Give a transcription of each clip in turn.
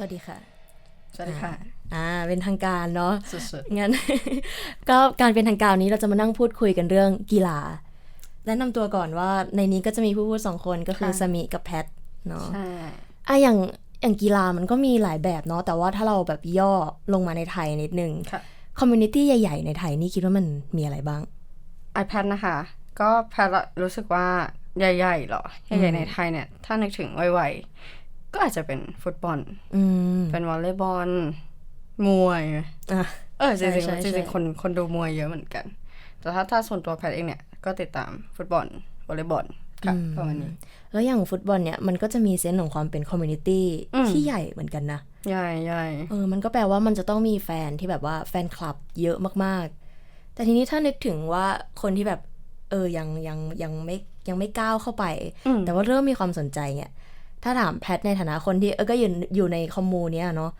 สวัสดีค่ะ สวัสดีค่ะ อ่า เป็นทางการเนาะสุดงั้น ก็การเป็นทางการนี้เราจะมานั่งพูดคุยกันเรื่องกีฬาแนะนำตัวก่อนว่าในนี้ก็จะมีผู้พูดสองคนก็คือสมิกับแพทเนาะๆใช่อะอย่างอย่างกีฬามันก็มีหลายแบบเนาะแต่ว่าถ้าเราแบบย่อลงมาในไทยนิดนึงค่ะคอมมูนิตี้ใหญ่ ๆ ในไทยนี่คิดว่ามันมีอะไรบ้าง iPad นะคะ ก็แพทรู้สึกว่าใหญ่ๆเหรอ ใหญ่ๆในไทยเนี่ย ถ้านึกถึงไวๆ ก็อาจจะเป็นฟุตบอลอืมเป็นวอลเลย์บอลมวยอะเออจริงใช่ๆใช่จริงๆคนคนดูมวยเยอะเหมือนกัน แต่ถ้าถ้าส่วนตัวแพทเองเนี่ยก็ติดตามฟุตบอลวอลเลย์บอลค่ะประมาณนี้แล้วอย่างฟุตบอลเนี่ยมันก็จะมีเซนส์ของความเป็นคอมมูนิตี้อืมที่ใหญ่เหมือนกันนะ ใหญ่ใหญ่เออมันก็แปลว่ามันจะต้องมีแฟนที่แบบว่าแฟนคลับเยอะมากๆ แต่ทีนี้ถ้านึกถึงว่าคนที่แบบเออยังยังยังไม่ยังไม่ก้าวเข้าไปอืมแต่ว่าเริ่มมีความสนใจเนี่ย ถ้าถามแพทในฐานะคนที่เออก็อยู่อยู่ในคอมมูเนี้ยเนาะ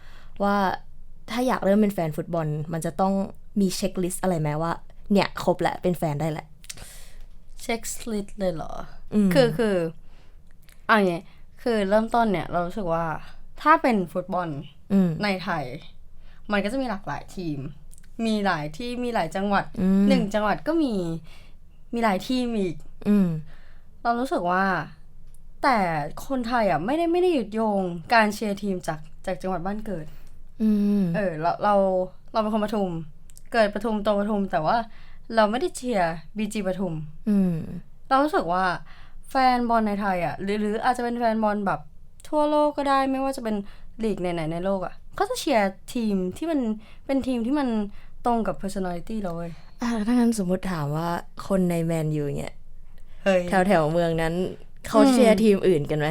ว่าถ้าอยากเริ่มเป็นแฟนฟุตบอล มันจะต้องมีเช็คลิสต์อะไรไหมว่า เนี่ยครบแหละเป็นแฟนได้แหละเช็คสลิดเลยเหรออมคือคือเอะไรงี้คือเริ่มต้นเนี่ย เรารู้สึกว่าถ้าเป็นฟุตบอลอืมในไทย มันก็จะมีหลากหลายทีม มีหลายที่มีหลายจังหวัดอืมหนึ่งจังหวัดก็มีมีหลายทีมอีกอืมเรารู้สึกว่า แต่คนไทยอะไม่ได้ไม่ได้หยุดโยงการเชียร์ทีมจากจากจังหวัดบ้านเกิด อืมเออเราเราเราเป็นคนปทุม เกิดปทุมโตปทุม แต่ว่าเราไม่ได้เชียร์บีจีปทุม อืมเรารู้สึกว่าแฟนบอลในไทยอะหรือหรืออาจจะเป็นแฟนบอลแบบทั่วโลกก็ได้ไม่ว่าจะเป็นลีกไหนๆในโลกอะก็จะเชียร์ทีมที่มันเป็นทีมที่มันตรงกับ personality เราเว้ยอะถ้างั้นสมมติถามว่าคนในแมนยูเนี่ยเฮ้ยแถวแถวๆเมืองนั้น เขาเชียร์ทีมอื่นกันไหม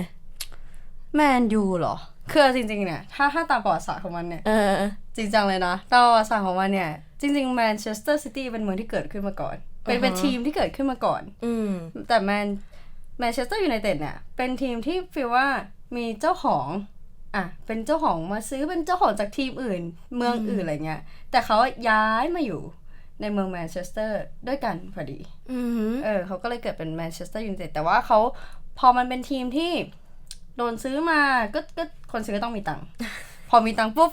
แมนยูเหรอ คือจริงๆเนี่ย ถ้าถ้าตามประวัติศาสตร์ของมันเนี่ย เออ จริงจังเลยนะตามประวัติศาสตร์ของมันเนี่ย จริงๆแมนเชสเตอร์ซิตี้เป็นเมืองที่เกิดขึ้นมาก่อน เป็นเป็นอ่าฮะทีมที่เกิดขึ้นมาก่อน อืมแต่แมนแมนเชสเตอร์ยูไนเต็ดเนี่ย เป็นทีมที่ฟีลว่ามีเจ้าของอะเป็นเจ้าของมาซื้อเป็นเจ้าของจากทีมอื่น เมืองอื่นอะไรเงี้ย แต่เขาย้ายมาอยู่ในเมืองแมนเชสเตอร์ด้วยกันพอดีอืมเออเขาก็เลยเกิดเป็นแมนเชสเตอร์ยูไนเต็ดแต่ว่าเขา พอมันเป็นทีมที่โดนซื้อมาก็ก็คนซื้อก็ต้องมีตังค์พอมีตังค์ปุ๊บ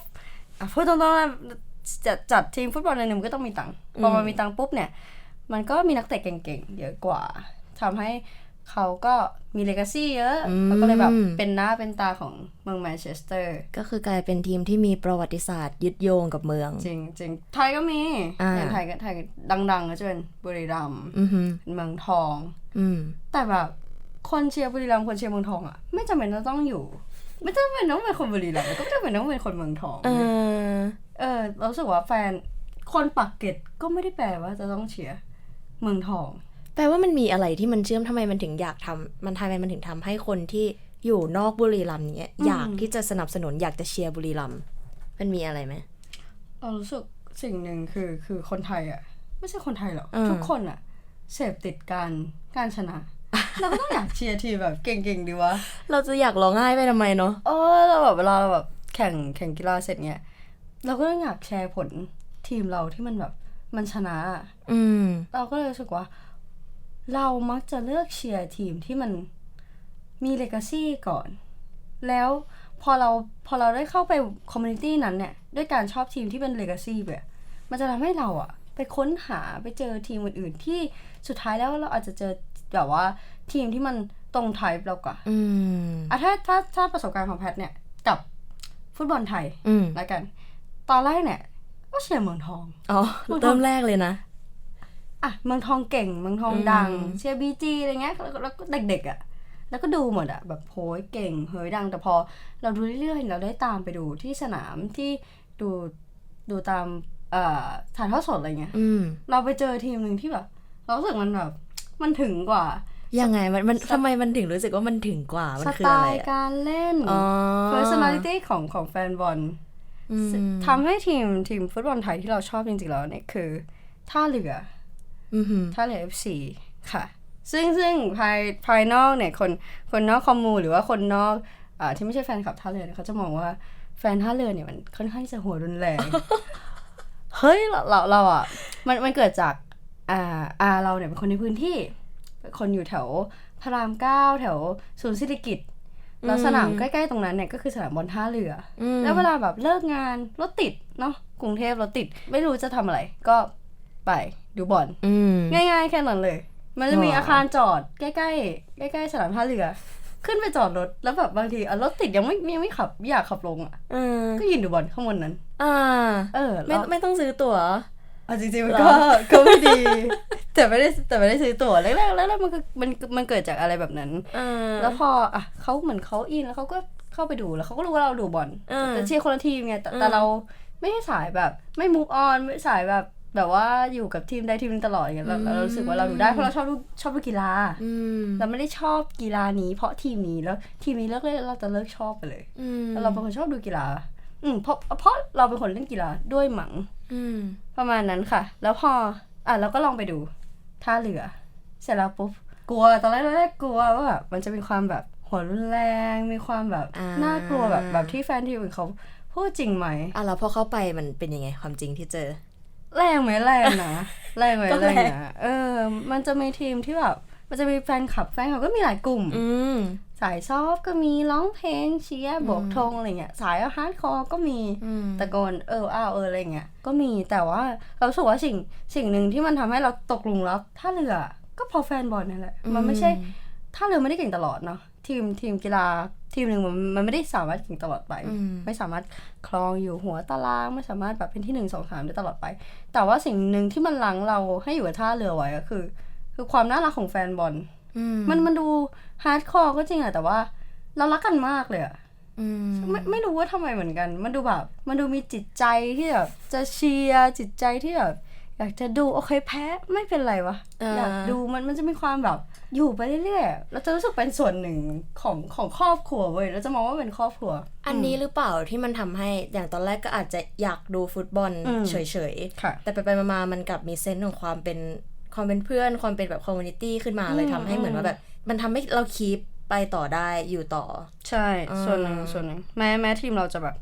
อะพูดตรงๆนะจัดจัดทีมฟุตบอลในหนึ่งมันก็ต้องมีตังค์พอมันมีตังค์ปุ๊บเนี่ย มันก็มีนักเตะเก่งๆเยอะกว่าทำให้เขาก็มีเลกาซี่เยอะแล้วก็เลยแบบเป็นหน้าเป็นตาของเมืองแมนเชสเตอร์ ก็คือกลายเป็นทีมที่มีประวัติศาสตร์ยึดโยงกับเมือง จริงจริงไทยก็มีอ่าอย่างไทยก็ไทยดังๆก็จะเป็นบุรีรัมย์อือหือเป็นเมืองทอง อืมแต่แบบ คนเชียร์บุรีรัมย์คนเชียร์เมืองทองอะไม่จำเป็นต้องอยู่ ไม่จำเป็นต้องเป็นคนบุรีรัมย์ก็ไม่จำเป็นต้องเป็นคนเมืองทองเออเออเรารู้สึกว่าแฟนคนปักเกร็ดก็ไม่ได้แปลว่าจะต้องเชียร์เมืองทอง แปลว่ามันมีอะไรที่มันเชื่อมทำไมมันถึงอยากทำมันทำไมมันถึงทำให้คนที่อยู่นอกบุรีรัมย์เนี้ยอยากที่จะสนับสนุนอยากจะเชียร์บุรีรัมย์มันมีอะไรไหมเรารู้สึกสิ่งหนึ่งคือคือคนไทยอะ ไม่ใช่คนไทยหรอกอืมทุกคนอะเสพติดการการชนะ เราก็ต้องอยากเชียร์ทีมแบบเก่งๆดีวะ เราจะอยากร้องไห้ไปทำไมเนาะเออเราแบบเวลาเราแบบแข่งแข่งกีฬาเสร็จเนี้ยเราก็ต้องอยากแชร์ผลทีมเราที่มันแบบมันชนะอะอืม เราก็เลยรู้สึกว่า เรามักจะเลือกเชียร์ทีมที่มันมีเลกาซีก่อน แล้วพอเราพอเราได้เข้าไปคอมมูนิตี้นั้นเนี่ย ด้วยการชอบทีมที่เป็นเลกาซีแบบมันจะทำให้เราอะไปค้นหาไปเจอทีมอื่นๆที่สุดท้ายแล้วเราอาจจะเจอ แบบว่าทีมที่มันตรงไทป์เรากว่าอืมอะถ้าถ้าถ้าประสบการณ์ของแพทเนี่ยกับฟุตบอลไทยอืมแล้วกัน ตอนแรกเนี่ย ก็เชียร์เมืองทอง อ๋อพูดเริ่มแรกเลยนะ อะเมืองทองเก่งเมืองทองดัง อืม เชียร์บีจีอะไรเงี้ยแล้วก็แล้วก็เด็กๆอะแล้วก็ดูหมดอะแบบโหยเก่งเฮ้ยดังแต่พอ เราดูเรื่อยๆเราได้ตามไปดูที่สนามที่ดูดูตามเอ่อถ่ายทอดสดอะไรเงี้ย อืม เราไปเจอทีมหนึ่งที่แบบ เรารู้สึกมันแบบ มันถึงกว่า ยังไงมันมันทำไมมันถึงรู้สึกว่ามันถึงกว่า มันสคือไตอะไรล์อะการเล่นอ๋อ personality ของของแฟนบอลอืมทำให้ทีมทีมฟุตบอลไทยที่เราชอบจริงๆแล้วเนี่ยคือท่าเรืออือหือท่าเรือ FC ค่ะ ซึ่งซึ่งภายภายนอกเนี่ยคนคนนอกคอมมูหรือว่าคนนอกอ่าที่ไม่ใช่แฟนคลับท่าเรือเนี่ยเขาจะมองว่าแฟนท่าเรือเนี่ยมันค่อนข้างที่จะหัวรุนแรง เฮ้ยเราเราเราอะมันมันเกิดจาก อ่าอาเราเนี่ยเป็นคนในพื้นที่เป็นคนอยู่แถวพระรามเก้าแถวศูนย์เศรษฐกิจแล้วสนามใกล้ๆตรงนั้นเนี่ยก็คือสนามบอลท่าเรืออมแล้วเวลาแบบเลิกงานรถติดเนาะกรุงเทพรถติด ไม่รู้จะทำอะไร ก็ไปดูบอลอืมง่ายๆ แค่นั้นเลย มันจะมีว้าวอาคารจอดใกล้ๆใกล้ๆสนามท่าเรือ ขึ้นไปจอดรถแล้วแบบบางทีอะรถติดยังไม่ยังไม่ขับอยากขับลงอะเออก็ยืนดูบอลข้างบนนั้น อ่า เออไม่แล้วไม่ต้องซื้อตั๋ว อะจริงๆมันเหรก็อก็ไม่ดี แต่ไม่ได้แต่ไม่ได้ซื้อตั๋วแรกๆแรกๆมันก็มันมันเกิดจากอะไรแบบนั้นเออแล้วพออะเขาเหมือนเขาอินแล้วเขาก็เข้าไปดูแล้วเขาก็รู้ว่าเราดูบอลเออแต่เชียร์คนละทีมไงแต่อืมแต่เราไม่ได้สายแบบ ไม่มูฟออนไม่สายแบบแบบว่าอยู่กับทีมใดทีมหนึงตลอดอย่างเงี้ยเราเรารู้สึกว่าเราดูได้เพราะเราชอบดูชอบดูกีฬาอืมเราไม่ได้ชอบกีฬานี้ เพราะทีมนี้แล้วทีมนี้เลิกเล่นแล้วเราจะเลิกชอบไปเลยอืมแล้วเราเป็นคนชอบดูกีฬา อืมเพราะเพราะเราเป็นคนเล่นกีฬาด้วยหมังอืมประมาณนั้นค่ะ แล้วพอ อะเราก็ลองไปดูท่าเรือ เสร็จแล้วปุ๊บกลัวตอนแรกแรกกลัวว่าแบบมันจะมีความแบบหัวรุนแรงมีความแบบอ่าน่ากลัวแบบแบบที่แฟนทีมอื่นเขาพูดจริงไหมอะแล้วพอเข้าไปมันเป็นยังไงความจริงที่เจอ แรงไหมแรงนะแรงไหมก็แรแรงงนะเออ มันจะมีทีมที่แบบมันจะมีแฟนคลับแฟนคลับก็มีหลายกลุ่มอืม สายซอฟต์ก็มีร้องเพลงเชียร์โบกธงอะไรเงี้ยสายฮาร์ดคอร์ก็มีอืมตะโกนเอออ้าวเอออะไรเงี้ยก็มีแต่ว่าเรารู้สึกว่าสิ่งสิ่งหนึ่งที่มันทำให้เราตกหลุมรักท่าเรือก็เพราะแฟนบอลนั่นแหละมันไม่ใช่ท่าเรือไม่ได้เก่งตลอดเนาะทีมทีมกีฬาทีมหนึ่งมันมันไม่ได้สามารถเก่งตลอดไปอืมไม่สามารถคลองอยู่หัวตารางไม่สามารถแบบเป็นที่หนึ่งสองสามได้ตลอดไป แต่ว่าสิ่งหนึ่งที่มันลังเราให้อยู่กับท่าเรือไว้ก็คือ คือความน่ารักของแฟนบอลอื มมันมันดูฮาร์ดคอร์ก็จริงอะแต่ว่า เรารักกันมากเลยอะอืมไม่ไม่รู้ว่าทำไมเหมือนกัน มันดูแบบ มันดูมีจิตใจที่แบบจะเชียร์จิตใจที่แบบอยากจะดูโอเคแพ้ไม่เป็นไรวะอ่าอยากดูมันมันจะมีความแบบ อยู่ไปเรื่อยๆเราจะรู้สึกเป็นส่วนหนึ่งของของครอบครัวเว้ยเราจะมองว่าเป็นครอบครัว อันนี้หรือเปล่าที่มันทำให้อย่างตอนแรกก็อาจจะอยากดูฟุตบอลอืมเฉยค่ะๆแต่ไปไปๆมาๆมันกลับมีเซนส์ของความเป็น ความเป็นเพื่อนความเป็นแบบคอมมูนิตี้ขึ้นมาเลยอืมทำให้เหมือนว่าแบบ มันทำให้เราคีปไปต่อได้อยู่ต่อ ใช่อ่าส่วนหนึ่งส่วนหนึ่งแม้แม้ทีมเราจะแบบ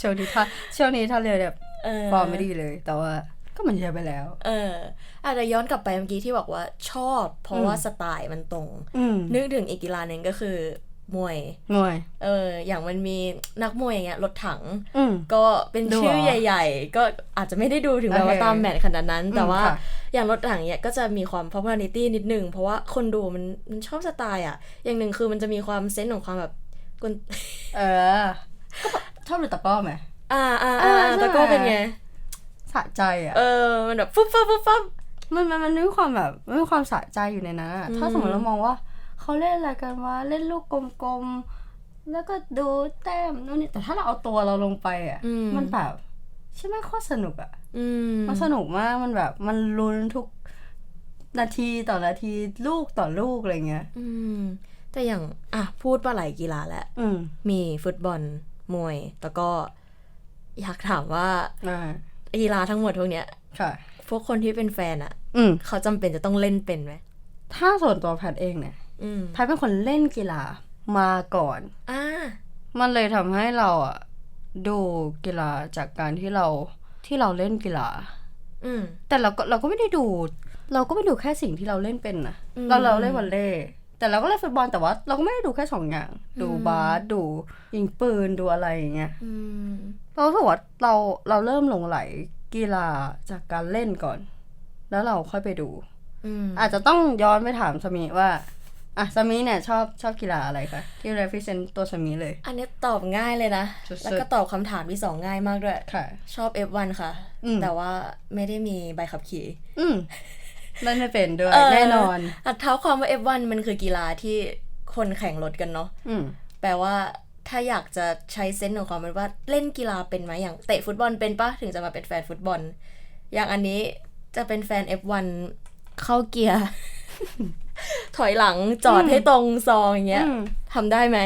ช่วงนี้ท่าช่วงนี้ท่าเรือแบบเออฟอร์มไม่ดีเลย แต่ว่าก็มันเยอะไปแล้ว เอออาจจะย้อนกลับไปเมื่อกี้ที่บอกว่าชอบ เพราะว่าสไตล์มันตรงอืมนึกถึงอีกกีฬาหนึ่งก็คือ มวย มวย เออ อย่างมันมีนักมวยอย่างเงี้ยรถถังอืมก็เป็นดูชื่อเหรอใหญ่ ๆ ก็อาจจะไม่ได้ดูถึงแบบว่าโอเคตามแมตช์ขนาดนั้น แต่อืมว่าค่ะอย่างรถถังเนี่ยก็จะมีความ popularity นิดนึง เพราะว่าคนดูมันมันชอบสไตล์อะ อย่างหนึ่งคือมันจะมีความเซนส์ของความแบบกุนเออ ก็แบบชอบดูตะกร้อไหมอ่าอ่าเออ่าอใช่แต่ก็เป็นไงสะใจอะ เออ มันแบบฟุ๊บฟับฟุ๊บฟับมันมันมันมีความแบบมันมีความสะใจอยู่ในนั้นอะอืมถ้าสมมติเรามองว่า เขาเล่นอะไรกันวะเล่นลูกกลมๆแล้วก็ดูแต้มนู่นนี่แต่ถ้าเราเอาตัวเราลงไปอะอืมมันแบบใช่ไหมโคตรสนุกอะอืมมันสนุกมากมันแบบ มันลุ้นทุกนาทีต่อนาทีลูกต่อลูกอะไรเงี้ยอืม แต่อย่างอะพูดว่าหลายกีฬาแหละอืมมีฟุตบอลมวย แล้วก็อยากถามว่าอ่ากีฬาทั้งหมดพวกเนี้ยค่ะ พวกคนที่เป็นแฟนอะอืมเขาจำเป็นจะต้องเล่นเป็นไหม ถ้าส่วนตัวแพทย์เองเนี่ยอืม แพทย์เป็นคนเล่นกีฬามาก่อนอ่ามันเลยทำให้เราอะดูกีฬาจากการที่เราที่เราเล่นกีฬาอืมแต่เราก็เราก็ไม่ได้ดู เราก็ไม่ดูแค่สิ่งที่เราเล่นเป็นนะอืมเราเราเล่นวอลเลย์แต่เราก็เล่นฟุตบอลแต่ว่าเราก็ไม่ได้ดูแค่สองอย่าง ดูอืมบาสดูยิงปืนดูอะไรอย่างเงี้ยอืมเรารู้สึกว่าเราเราเริ่มหลงไหลกีฬาจากการเล่นก่อน แล้วเราค่อยไปดูอืมอาจจะต้องย้อนไปถามสมีว่า อะสมีเนี่ยชอบชอบกีฬาอะไรคะที่ represent ตัวสมีเลย อันนี้ตอบง่ายเลยนะ สุดๆ แล้วก็ตอบคำถามที่สองง่ายมากด้วย ค่ะ ชอบ F1 ค่ะ อืม แต่ว่าไม่ได้มีใบขับขี่อืมเล่นไม่เป็นด้วยเออแน่นอน อัดเท้าความว่า F1 มันคือกีฬาที่คนแข่งรถกันเนาะ อืม แปลว่าถ้าอยากจะใช้เซนส์ของความเป็นว่าเล่นกีฬาเป็นไหมอย่างเตะฟุตบอลเป็นปะถึงจะมาเป็นแฟนฟุตบอล อย่างอันนี้จะเป็นแฟน F1 เข้าเกียร์ ถอยหลังจอดอืมให้ตรงซองอย่างเงี้ยอืมทำได้ไหม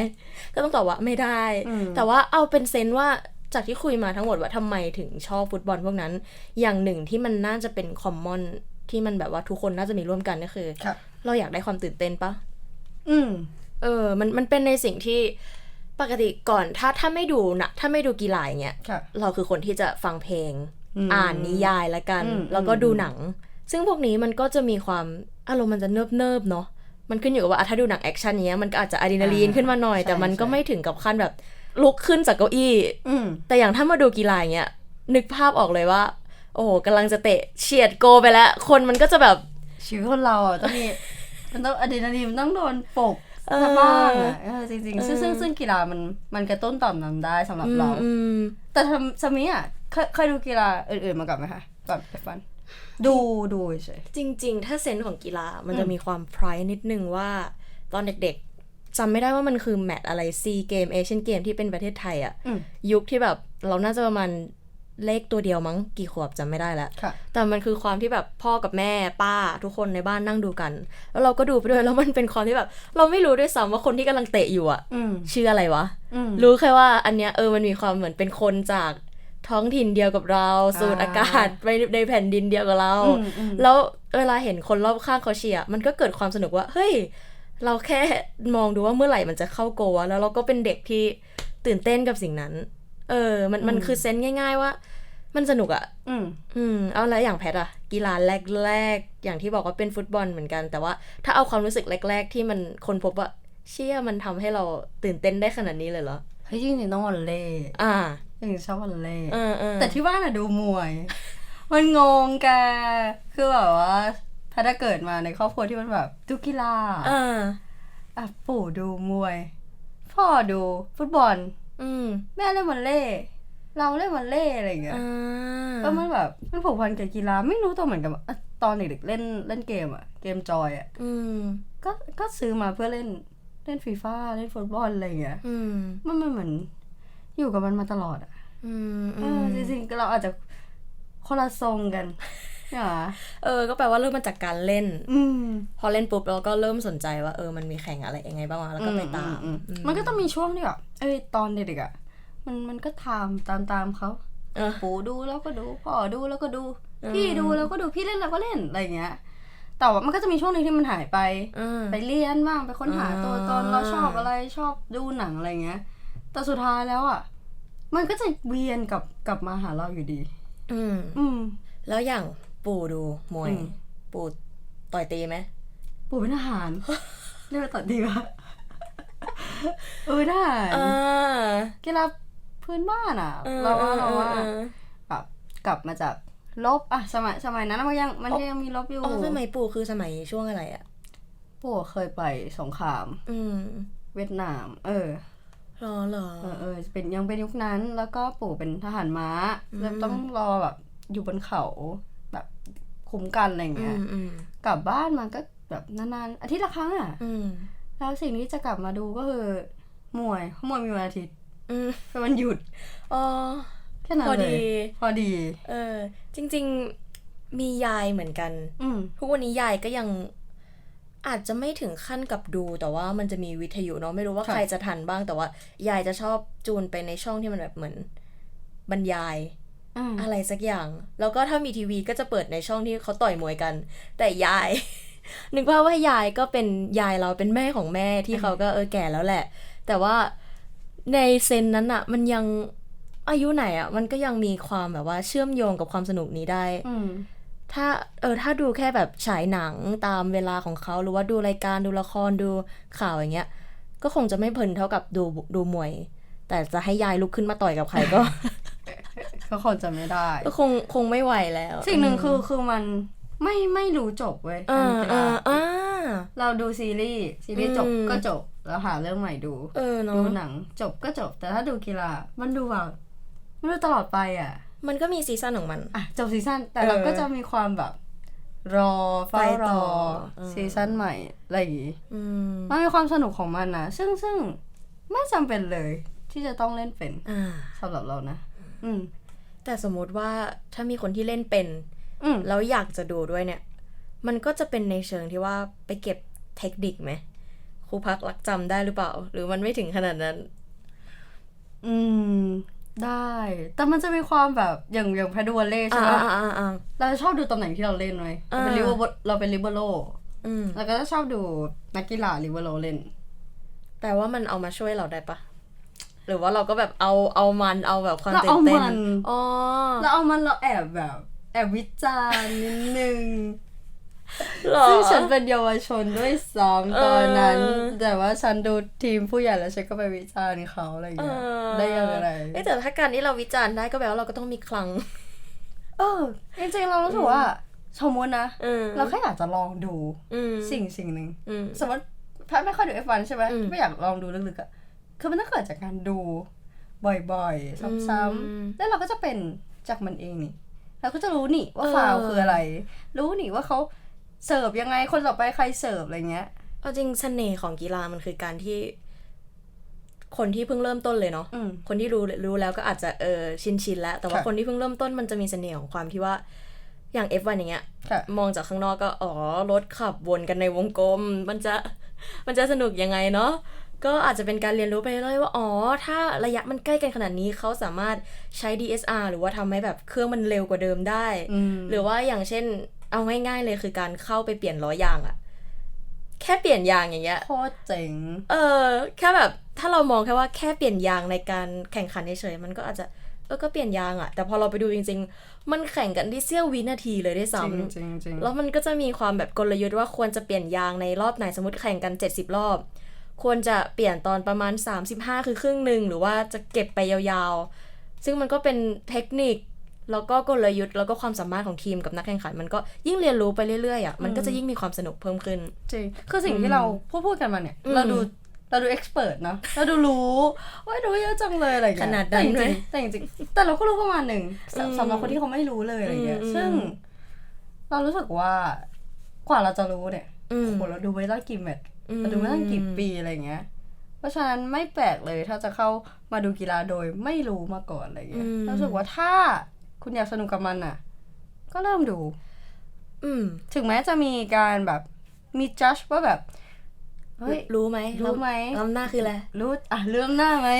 ก็ต้องตอบว่าไม่ได้อืมแต่ว่าเอาเป็นเซนส์ว่าจากที่คุยมาทั้งหมดว่าทำไมถึงชอบฟุตบอลพวกนั้น อย่างหนึ่งที่มันน่าจะเป็นคอมมอนที่มันแบบว่าทุกคนน่าจะมีร่วมกันก็คือครับเราอยากได้ความตื่นเต้นปะอืม เออ มันมันเป็นในสิ่งที่ปกติก่อนถ้าถ้าไม่ดูนะถ้าไม่ดูกีฬาอย่างเงี้ยค่ะเราคือคนที่จะฟังเพลงอืมอ่านนิยายละกันอืมแล้วก็อืมดูหนัง ซึ่งพวกนี้มันก็จะมีความอารมณ์มันจะเนิบเนิบๆเนาะมันขึ้นอยู่กับว่าอะถ้าดูหนังแอคชั่นเนี้ยมันก็อาจจะอะดรีนาลีนอ่าขึ้นมาหน่อยใช่แต่มันก็ใช่ไม่ถึงกับขั้นแบบลุกขึ้นจากเก้าอี้อืมแต่อย่างถ้ามาดูกีฬาอย่างเงี้ยนึกภาพออกเลยว่า โอ้โหกำลังจะเตะเฉียดโกไปแล้ว คนมันก็จะแบบชีวิตคนเราอะต้องมีมันต้องอะดรีนาลีนมันต้องโดนปลุกเออสักบ้างอะเออจริงเออๆซึ่งซึ่งซึ่งกีฬามันมันกระตุ้นต่อมน้ำได้สำหรับอืมเราอืมแต่ทำสมิอะเคยเคยดูกีฬาอื่นๆมาก่อนไหมคะแบบฟัน ดูดูเฉยจริง ๆ ถ้าเซนส์ของกีฬามันอืมจะมีความพรายนิดนึงว่า ตอนเด็กๆจำไม่ได้ว่ามันคือแมตช์อะไรซีเกมเอเชียนเกมที่เป็นประเทศไทยอะอืมยุคที่แบบเราน่าจะประมาณเลขตัวเดียวมั้งกี่ขวบจำไม่ได้แล้วค่ะแต่มันคือความที่แบบพ่อกับแม่ป้าทุกคนในบ้านนั่งดูกัน แล้วเราก็ดูไปด้วยแล้วมันเป็นความที่แบบ เราไม่รู้ด้วยซ้ำว่าคนที่กำลังเตะอยู่อะอืมชื่ออะไรวะอืมรู้แค่ว่าอันเนี้ยเออมันมีความเหมือนเป็นคนจาก ท้องถิ่นเดียวกับเรา สูดอากาศไปในแผ่นดินเดียวกับเราอืมอืมแล้วเวลาเห็นคนรอบข้างเขาเชียร์มันก็เกิดความสนุกว่า เฮ้ย เราแค่มองดูว่าเมื่อไหร่มันจะเข้าโกลอะแล้วเราก็เป็นเด็กที่ตื่นเต้นกับสิ่งนั้น เออ มันมันคือเซนส์ง่าย ๆว่า มันสนุกอะอืม อืม เอาแล้วอย่างแพทอะกีฬาแรกๆ อย่างที่บอกว่าเป็นฟุตบอลเหมือนกัน แต่ว่าถ้าเอาความรู้สึกแรก ๆ ที่มันคนพบว่าเชี่ยมันทำให้เราตื่นเต้นได้ขนาดนี้เลยเหรอเฮ้ยจริงๆต้องวอลเล่อ่า จริงๆชอบวอลเล่เออเออแต่ที่บ้านอะดูมวย มันงงแกคือแบบว่า ถ้าถ้าเกิดมาในครอบครัวที่มันแบบดูกีฬาอ่าอะปู่ดูมวย พ่อดูฟุตบอล อืมแม่เล่นวอลเล่เราเล่นวอลเล่อะไรอย่างเงี้ยอ่าก็มันแบบมันผูกพันกับกีฬาไม่รู้ตัวเหมือนกับอะตอนเด็กๆเล่นเล่นเกมอะเกมจอยอะอืมก็ก็ซื้อมาเพื่อเล่นเล่นฟีฟ่าเล่นฟุตบอลอะไรอย่างเงี้ยอืมมันมันเหมือน อยู่กับมันมาตลอดอะอืมเออจริงๆเราอาจจะคนละทรงกันเนี่ยเหรอเออ ก็แปลว่าเริ่มมาจากการเล่น อืมพอเล่นปุ๊บเราก็เริ่มสนใจว่าเออมันมีแข่งอะไรยังไงบ้างวะแล้วก็ไปตามอืมอืมันก็ต้องมีช่วงที่แบบเอ้ยตอนเด็กๆอะมันมันก็ทำตามตามเขาเออปู่ดูแล้วก็ดูพ่อดูแล้วก็ดูอืมพี่ดูแล้วก็ดูพี่เล่นแล้วก็เล่นอะไรอย่างเงี้ยแต่ว่ามันก็จะมีช่วงหนึงที่มันหายไปอ่าไปเรียนบ้างไปค้นหาตัวตนอ่าเราชอบอะไรชอบดูหนังอะไรเงี้ย แต่สุดท้ายแล้วอะ มันก็จะเวียนกลับกลับมาหาเราอยู่ดี อืม อืม แล้วอย่างปู่ดูมวย อืม ปู่ต่อยตีไหม ปู่เป็นทหาร เรียกว่าตัดดีวะเออทหารอ่ากีฬาพื้นบ้านอะเออเราว่าเอเราอว่า เออแบบกลับมาจากลบอะสมัยสมัยนั้นมันยังมันยังมีลบอยู่อ๋อสมัยปู่คือสมัยช่วงอะไรอะ ปู่เคยไปสงคราม อืม เวียดนาม เออ รอเหรอเออเออเป็นยังเป็นยุคนั้นแล้วก็ปู่เป็นทหารม้าแล้วต้องรอแบบอยู่บนเขาแบบคุ้มกันอะไรอืเงี้ยมอืมกลับบ้านมันก็แบบนานๆอาทิตย์ละครั้งอะอืมแล้วสิ่งที่จะกลับมาดูก็คือมวยเพราะมวยมีวันอาทิตย์อืมเป็นวันหยุดอ๋อแค่นั้นพอเลดียพอดี เออ จริง ๆ มียายเหมือนกันอืมทุกวันนี้ยายก็ยัง อาจจะไม่ถึงขั้นกับดูแต่ว่ามันจะมีวิทยุเนาะไม่รู้ว่าค่ะใครจะทันบ้างแต่ว่ายายจะชอบจูนไปในช่องที่มันแบบเหมือนบรรยายอืมอะไรสักอย่าง แล้วก็ถ้ามีทีวีก็จะเปิดในช่องที่เขาต่อยมวยกัน แต่ยาย นึกว่าว่ายายก็เป็นยายเราเป็นแม่ของแม่ที่เขาก็เออแก่แล้วแหละ แต่ว่าในเซนนั้นอะมันยังอายุไหนอะมันก็ยังมีความแบบว่าเชื่อมโยงกับความสนุกนี้ได้อืม ถ้าเออถ้าดูแค่แบบฉายหนังตามเวลาของเขาหรือว่าดูรายการดูละครดูข่าวอย่างเงี้ย ก็คงจะไม่เพลินเท่ากับดูดูมวย แต่จะให้ยายลุกขึ้นมาต่อยกับใครก็ ก็คงจะไม่ได้ก็คงคงไม่ไหวแล้ว สิ่งหนึ่งคือคือมันไม่ไม่รู้จบเว้ยอ่าการกีอ่าฬาอ่าเราดูซีรีส์ซีรีส์จบอืมก็จบแล้วหาเรื่องใหม่ดูเออดูเนาะหนังจบก็จบ แต่ถ้าดูกีฬามันดูแบบมันดูตลอดไปอะ มันก็มีซีซั่นของมัน อะจบซีซั่นแต่เออเราก็จะมีความแบบ รอเฝ้าไปรต่ออเออซีซั่นใหม่อะไรอย่างงี้อืมมันมีความสนุกของมันนะซึ่งซึ่งไม่จำเป็นเลยที่จะต้องเล่นเป็นอ่าสำหรับเรานะ อืม แต่สมมุติว่าถ้ามีคนที่เล่นเป็นอืมแล้วอยากจะดูด้วยเนี่ย มันก็จะเป็นในเชิงที่ว่าไปเก็บเทคนิคไหมครูพักรักจำได้หรือเปล่า หรือมันไม่ถึงขนาดนั้น อืม ได้ แต่มันจะมีความแบบอย่างอย่างแพดูวอลเล่ใช่อ่าไหมอ่าอ่าอ่าเราจะชอบดูตำแหน่งที่เราเล่นไว้เราเป็นอ่าลิเวอร์เราเป็นลิเบโรอืมเราก็จะชอบดูนักกีฬาลิเบโรเล่น แปลว่ามันเอามาช่วยเราได้ปะหรือว่าเราก็แบบเอาเอามันเอาแบบความเราตื่เอานเต้นมันอ๋อแล้วเอามันเราแอบแบบ แอบวิจารณ์นิดนึงหรอ ซึ่งฉันเป็นเยาวชนด้วยซ้ำตอนนั้นเออแต่ว่าฉันดูทีมผู้ใหญ่แล้วฉันก็ไปวิจารณ์เขาอะไรอย่างเงี้ยได้ยังไงเอ้ยแต่ถ้าการที่เราวิจารณ์ได้ก็แปลว่าเราก็ต้องมีคลัง เออจริงๆเรารู้สึกว่าสมมตินะเออเราแค่อยากจะลองดูอืมสิ่งสิ่งหนึ่งอืมสมมติแพทย์ไม่ค่อยดู F1 ใช่ไหมอืมไม่อยากลองดูลึกๆอะคือมันต้องเกิดจากการดูบ่อยๆ ซ้ำอืมๆแล้วเราก็จะเป็นจากมันเองนี่เราก็จะรู้นี่ว่าเออฟาวล์คืออะไร รู้นี่ว่าเขา เสิร์ฟยังไงคนต่อไปใครเสิร์ฟอะไรเงี้ยเอาจริงเสน่ห์ของกีฬามันคือการที่ คนที่เพิ่งเริ่มต้นเลยเนาะอืม คนที่รู้รู้แล้วก็อาจจะเออชินชินๆแล้ว แต่ว่าค่ะ คนที่เพิ่งเริ่มต้นมันจะมีเสน่ห์ของความที่ว่าอย่าง F1 อย่างเงี้ย ค่ะ มองจากข้างนอกก็อ๋อรถขับวนกันในวงกลม มันจะมันจะสนุกยังไงเนาะก็อาจจะเป็นการเรียนรู้ไปเรื่อยๆว่าอ๋อถ้าระยะมันใกล้กันขนาดนี้เขาสามารถใช้ DSR หรือว่าทำให้แบบเครื่องมันเร็วกว่าเดิมได้ อืม หรือว่าอย่างเช่น เอาง่ายๆเลยคือการเข้าไปเปลี่ยนล้อยางอะแค่เปลี่ยนยางอย่างเงี้ยโคตรเจ๋งเออแค่แบบถ้าเรามองแค่ว่าแค่เปลี่ยนยางในการแข่งขันเฉยๆมันก็อาจจะเออก็เปลี่ยนยางอะแต่พอเราไปดูจริง ๆ มันแข่งกันที่เสี้ยววินาทีเลยด้วยจซ้ริงจริงจริงำแล้วมันก็จะมีความแบบกลยุทธ์ว่าควรจะเปลี่ยนยางในรอบไหนสมมติแข่งกัน 70 รอบ ควรจะเปลี่ยนตอนประมาณ 35 คือครึ่งหนึ่งหรือว่าจะเก็บไปยาวๆ ซึ่งมันก็เป็นเทคนิค แล้วก็กลยุทธ์แล้วก็ความสามารถของทีมกับนักแข่งขัน มันก็ยิ่งเรียนรู้ไปเรื่อยๆอะมันก็จะยิ่งมีความสนุกเพิ่มขึ้นจริงคือสิ่งที่เราพูดพูดกันมาเนี่ยอืมเราดูเราดูเอ็กซ์เพรสเนาะเราดูรู้ว่ารู้เยอะจังเลยอะไรอย่างเงี้ยขนาดนั้นไหมแต่จริงๆแต่จริงๆแต่เราก็รู้ประมาณหนึ่งสำอืมสำหรับคนที่เขาไม่รู้เลยอะไรเงี้ยอืมซึ่ง เรารู้สึกว่ากว่าเราจะรู้เนี่ยอืมโหเราดูไปตั้งกี่แมตช์อืมเราดูมาตั้งกี่ปีอะไรเงี้ยเพราะฉะนั้นไม่แปลกเลยถ้าจะเข้ามาดูกีฬาโดยไม่รู้มาก่อนอะไรเงี้ยอืมเรารู้สึกว่าถ้า คุณอยากสนุกกับมันอะ ก็เริ่มดู อืม ถึงแม้จะมีการแบบมีจัดว่าแบบเฮ้ยรู้ไหมรู้ไหมลำหน้าคืออะไรรู้อะเรื่องหน้าไหม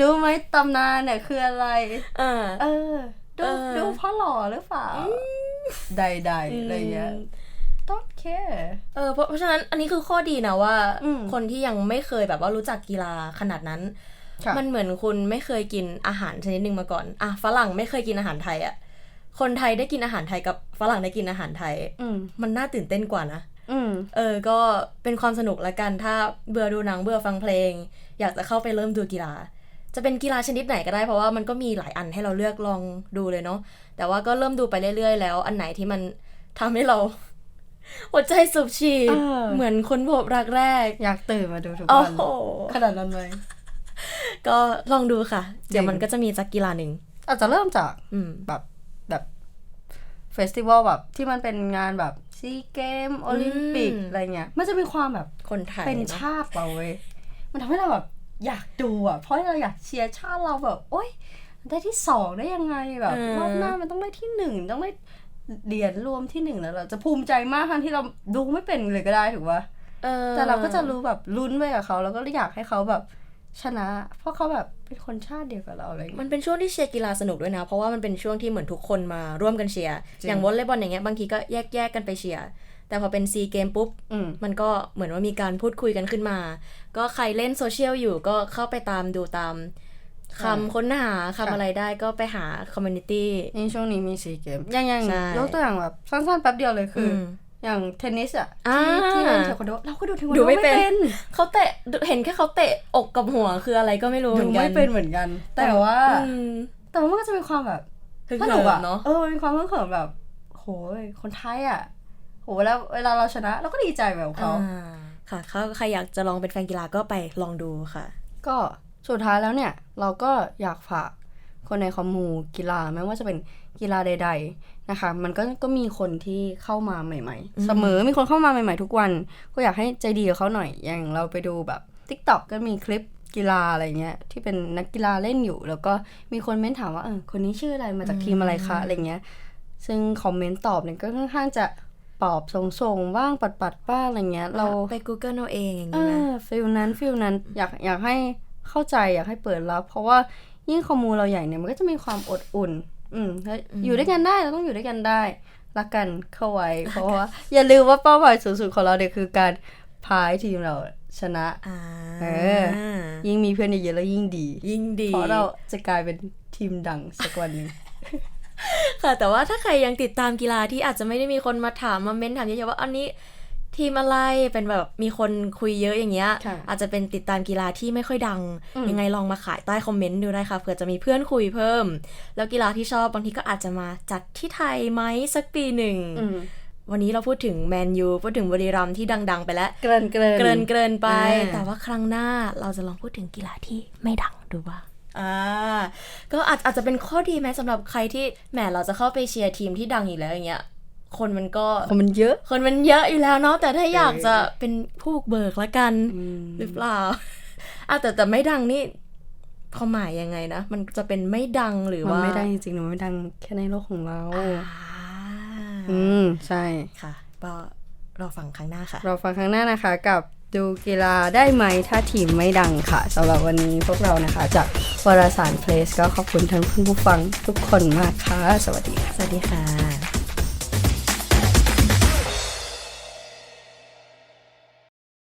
รู้ไหมตำนานเนี่ยคืออะไร เออ เออ ดูเออดูเพราะหล่อหรือเปล่าใดๆอะไรเงี้ย don't care เออเพราะเพราะฉะนั้นอันนี้คือข้อดีนะว่าอืมคนที่ยังไม่เคยแบบว่ารู้จักกีฬาขนาดนั้นค่ะ มันเหมือนคุณไม่เคยกินอาหารชนิดหนึ่งมาก่อนอะฝรั่งไม่เคยกินอาหารไทยอะคนไทยได้กินอาหารไทยกับฝรั่งได้กินอาหารไทยอืมมันน่าตื่นเต้นกว่านะอืมเออ ก็เป็นความสนุกละกัน ถ้าเบื่อดูหนังเบื่อฟังเพลง อยากจะเข้าไปเริ่มดูกีฬา จะเป็นกีฬาชนิดไหนก็ได้เพราะว่ามันก็มีหลายอันให้เราเลือกลองดูเลยเนาะ แต่ว่าก็เริ่มดูไปเรื่อยๆ แล้ว อันไหนที่มันทำให้เราหัวใจสูบฉีดเออเหมือนคนพบรักแรก อยากตื่นมาดูทุกโอ้วันโหขนาดนั้นไหม ก็ลองดูค่ะ เดี๋ยวจริงมันก็จะมีสักกีฬาหนึ่งอาจจะเริ่มจากอืม แบบแบบเฟสติวัลแบบที่มันเป็นงานแบบซีเกมโอลิมปิกอืม อะไรเงี้ย มันจะมีความแบบคนไทยเป็นเนอะชาติเราเว้ยมันทำให้เราแบบอยากดูอะ เพราะเราอยากเชียร์ชาติเราแบบโอ๊ยได้ที่สองได้ยังไงแบบเออรอบหน้ามันต้องได้ที่หนึ่งต้องได้เหรียญรวมที่หนึ่งแล้วเราจะภูมิใจมากทั้งที่เราดูไม่เป็นเลยก็ได้ถูกปะออแต่เราก็จะรู้แบบลุ้นไปกับเขาแล้วก็อยากให้เขาแบบ ชนะ เพราะเขาแบบเป็นคนชาติเดียวกับเราอะไรอย่างมัเงี้ยนเป็นช่วงที่เชียร์กีฬาสนุกด้วยนะ เพราะว่ามันเป็นช่วงที่เหมือนทุกคนมาร่วมกันเชียร์จริง อย่างวอลเลย์บอลอย่างเงี้ยบางทีก็แยกแยกกันไปเชียร์แต่พอเป็นซีเกมปุ๊บ อืม มันก็เหมือนว่ามีการพูดคุยกันขึ้นมา ก็ใครเล่นโซเชียลอยู่ก็เข้าไปตามดูตามคำค้นหาคำค่ะ อะไรได้ก็ไปหาคอมมูนิตี้ ยิ่งช่วงนี้มีซีเกมอย่างอย่างใช่ ยกตัวอย่างแบบสั้นๆแป๊บเดียวเลยคืออม อย่างเทนนิสอะอ่าที่ที่เล่นเทควันโดเราก็ดูเทควันดูโดไม่ไม่เป็นเป็นเขาเตะเห็นแค่เขาเตะอกกับหัวคืออะไรก็ไม่รู้เหดูมือนกันไม่เป็นเหมือนกัน แต่ว่าอืมแต่ว่ามันก็จะมีความแบบฮึกสเหินุกมอะเนาะเออมีความเพิ่งเขิมแบบโหยคนไทยอะโหแล้วเวลาเราชนะ เราก็ดีใจแบบเขาอ่าค่ะเขาใครอยากจะลองเป็นแฟนกีฬาก็ไปลองดูค่ะ ก็สุดท้ายแล้วเนี่ย เราก็อยากฝาก คนในคอมมูกีฬาไม่ว่าจะเป็นกีฬาใด ๆนะคะ มันก็ก็มีคนที่เข้ามาใหม่อืมๆเสมอมีคนเข้ามาใหม่ๆทุกวัน ก็อยากให้ใจดีกับเขาหน่อยอย่างเราไปดูแบบ TikTok ก็มีคลิปกีฬาอะไรเงี้ยที่เป็นนักกีฬาเล่นอยู่ แล้วก็มีคนเม้นถามว่าเออคนนี้ชื่ออะไรมาจากทีมอะไรคะอะไรเงี้ย ซึ่งคอมเมนต์ตอบเนี่ยก็ค่อนข้างจะปอบส่งๆบ้างปัดๆบ้างอะไรเงี้ย เราไป Google เอาเองอย่างเอนี้ไหมอฟิลนั้นฟิลนั้นอยากอยากให้เข้าใจอยากให้เปิดรับ เพราะว่า ยิ่งคอมมูเราใหญ่เนี่ยมันก็จะมีความอดอุ่น อืมแล้วอยู่ด้วยกันได้เราต้องอยู่ด้วยกันได้รักกันเข้าไว้ เพราะว่าอย่าลืมว่าเป้าหมายสูงสุดของเราเนี่ยคือการพายทีมเราชนะอ่าเออยิ่งมีเพื่อนเยอะๆแล้วยิ่งดี ยิ่งดีเพราะเราจะกลายเป็นทีมดังสักวันหนึ่งค่ะแต่ว่าถ้าใครยังติดตามกีฬาที่อาจจะไม่ได้มีคนมาถามมาเม้นถามเยอะๆว่าอันนี้ ทีมอะไรเป็นแบบมีคนคุยเยอะอย่างเงี้ยค่ะอาจจะเป็นติดตามกีฬาที่ไม่ค่อยดังอืมยังไงลองมาขายใต้คอมเมนต์ดูได้ค่ะเผื่อจะมีเพื่อนคุยเพิ่ม แล้วกีฬาที่ชอบบางทีก็อาจจะมาจัดที่ไทยไหมสักปีหนึ่งอืมวันนี้เราพูดถึงแมนยูพูดถึงบุรีรัมย์ที่ดัง ๆ ไปแล้ว เกรินเกรินเกินเกินไปอ่าแต่ว่าครั้งหน้าเราจะลองพูดถึงกีฬาที่ไม่ดังดูบ้างอ่าก็อาจอาจจะเป็นข้อดีไหมสำหรับใครที่แหมเราจะเข้าไปเชียร์ทีมที่ดังอยู่แล้วอย่างเงี้ย คนมันก็คนมันเยอะ คนมันเยอะอยู่แล้วเนาะแต่ถ้าอยากจะเป็นผู้บุกเบิกละกันอืมหรือเปล่าอะแต่แต่ไม่ดังนี่ความหมายยังไงนะ มันจะเป็นไม่ดังหรือมันว่าไม่ได้จริงๆมันไม่ดังแค่ในโลกของเราอ่าอืมใช่ค่ะก็รอฟังครั้งหน้าค่ะเราฟังครั้งหน้านะคะกับดูกีฬาได้ไหมถ้าทีมไม่ดังค่ะสำหรับวันนี้พวกเรานะคะ จากวารสารเพลสก็ขอบคุณท่านผู้ฟังทุกคนมากค่ะ สวัสดีค่ะ สวัสดีค่ะ